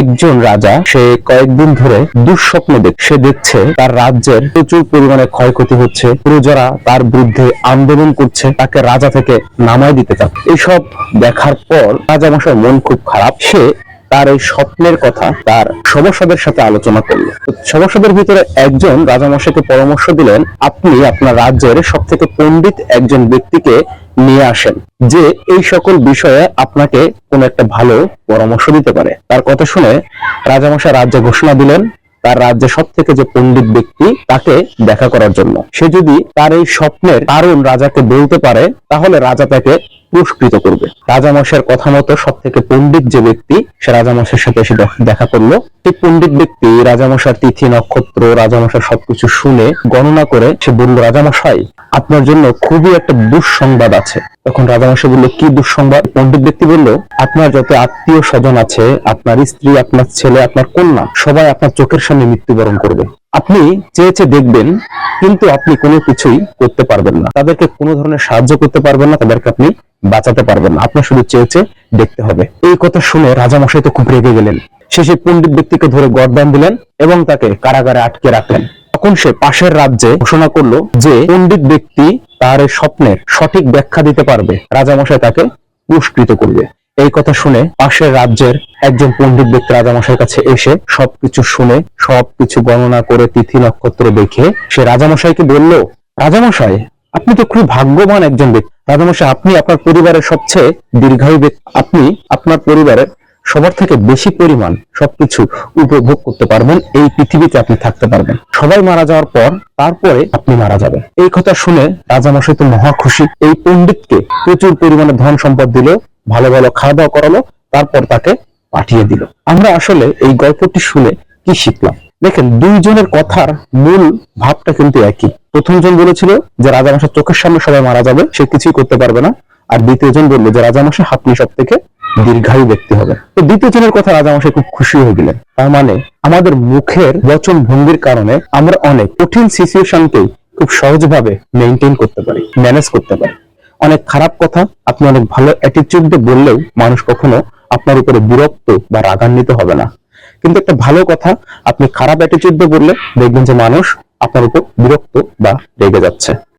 একজন রাজা, সে কয়েকদিন ধরে দুঃস্বপ্ন দেখ, সে দেখছে তার রাজ্যের প্রচুর পরিমাণে ক্ষয়ক্ষতি হচ্ছে, প্রজারা তার বিরুদ্ধে আন্দোলন করছে, তাকে রাজা থেকে নামাই দিতে চান এইসব দেখার পর রাজা মশাই মন খুব খারাপ। সে তার এই স্বপ্নের কথা তার সভাসদের সাথে আলোচনা করল। সভাসদের ভিতরে একজন রাজামশাইকে পরামর্শ দিলেন, আপনি আপনার রাজ্যের সব থেকে পণ্ডিত একজন ব্যক্তিকে নিয়ে আসেন, যে এই সকল বিষয়ে আপনাকে কোন একটা ভালো পরামর্শ দিতে পারে। তার কথা শুনে রাজামশা রাজ্যে ঘোষণা দিলেন, তার রাজ্যে সব থেকে যে পণ্ডিত ব্যক্তি, তাকে দেখা করার জন্য। সে যদি তার এই স্বপ্নের কারণ রাজাকে বলতে পারে, তাহলে রাজা তাকে পুরস্কৃত করবে। রাজামশাইয়ের কথা মতো সব থেকে পণ্ডিত যে ব্যক্তি, সে রাজামশাইয়ের সাথে এসে দেখ- দেখা করল। সেই পণ্ডিত ব্যক্তি রাজামশার তিথি, নক্ষত্র রাজামশার সবকিছু শুনে গণনা করে সে বলল, রাজামশাই, আপনার জন্য খুবই একটা দুঃসংবাদ আছে। তখন রাজামশাই বলল, কি দুঃসংবাদ? পণ্ডিত ব্যক্তি বলল, আপনার যত আত্মীয় স্বজন আছে, আপনার স্ত্রী, আপনার ছেলে, আপনার কন্যা, সবাই আপনার চোখের সামনে মৃত্যুবরণ করবে। আপনি চেয়ে চেয়ে দেখবেন, কিন্তু আপনি কোনো কিছুই করতে পারবেন না। তাদেরকে কোনো ধরনের সাহায্য করতে পারবেন না, তাদেরকে আপনি বাঁচাতে পারবেন না। আপনার শুধু চেয়ে চেয়ে দেখতে হবে। এই কথা শুনে রাজামশাই তো খুব রেগে গেলেন। সেই পণ্ডিত ব্যক্তিকে ধরে গরদান দিলেন এবং তাকে কারাগারে আটকে রাখলেন। তখন সে পাশের রাজ্যে ঘোষণা করল যে পণ্ডিত ব্যক্তি তার স্বপ্নের সঠিক ব্যাখ্যা দিতে পারবে। রাজামশাই তাকে পুরস্কৃত করবে। এই কথা শুনে পাশের রাজ্যের একজন পণ্ডিত ব্যক্তি রাজামশাইয়ের কাছে এসে সবকিছু শুনে, সবকিছু গণনা করে তিথি নক্ষত্র দেখে সে রাজামশাইকে বলল, রাজামশাই আপনি তো খুব ভাগ্যবান একজন ব্যক্তি। রাজামশাই আপনি আপনার পরিবারের সবচেয়ে দীর্ঘায়ু ব্যক্তি। আপনি আপনার পরিবারের সবার থেকে বেশি পরিমাণ সবকিছু উপভোগ করতে পারবেন। এই পৃথিবীতে আপনি থাকতে পারবেন। সবাই মারা যাওয়ার পর তারপরে আপনি মারা যাবেন। এই কথা শুনে রাজামশাই তো মহা খুশি। এই পণ্ডিতকে প্রচুর পরিমাণে ধন সম্পদ দিল, ভালো ভালো খাওয়া দাওয়া করালো, তারপর তাকে পাঠিয়ে দিল। আমরা আসলে এই গল্পটি শুনে কি শিখলাম? দেখেন, দুইজনের কথার মূল ভাবটা কিন্তু একই। প্রথম জন বলেছিল যে রাজামশাই চোখের সামনে সবাই মারা যাবে, সে কিছুই করতে পারবে না। আর দ্বিতীয় জন বলল যে রাজামশাই আপনি সব থেকে দীর্ঘায়ু ব্যক্তি হবে। তো দ্বিতীয় জনের কথা রাজামশাই খুব খুশি হয়ে গেলেন। তার মানে আমাদের মুখের বচন ভঙ্গির কারণে আমরা অনেক কঠিন সিচুয়েশনকেই খুব সহজভাবে মেনটেন করতে পারি, ম্যানেজ করতে পারি। অনেক খারাপ কথা, আপনি অনেক ভালো অ্যাটিটিউড বললেও মানুষ কখনো আপনার উপরে বিরক্ত বা রাগান্বিত হবে না। কিন্তু একটা ভালো কথা, আপনি খারাপ অ্যাটিটিউড দিয়ে বললে দেখবেন যে মানুষ আপনার উপর বিরক্ত বা রেগে যাচ্ছে।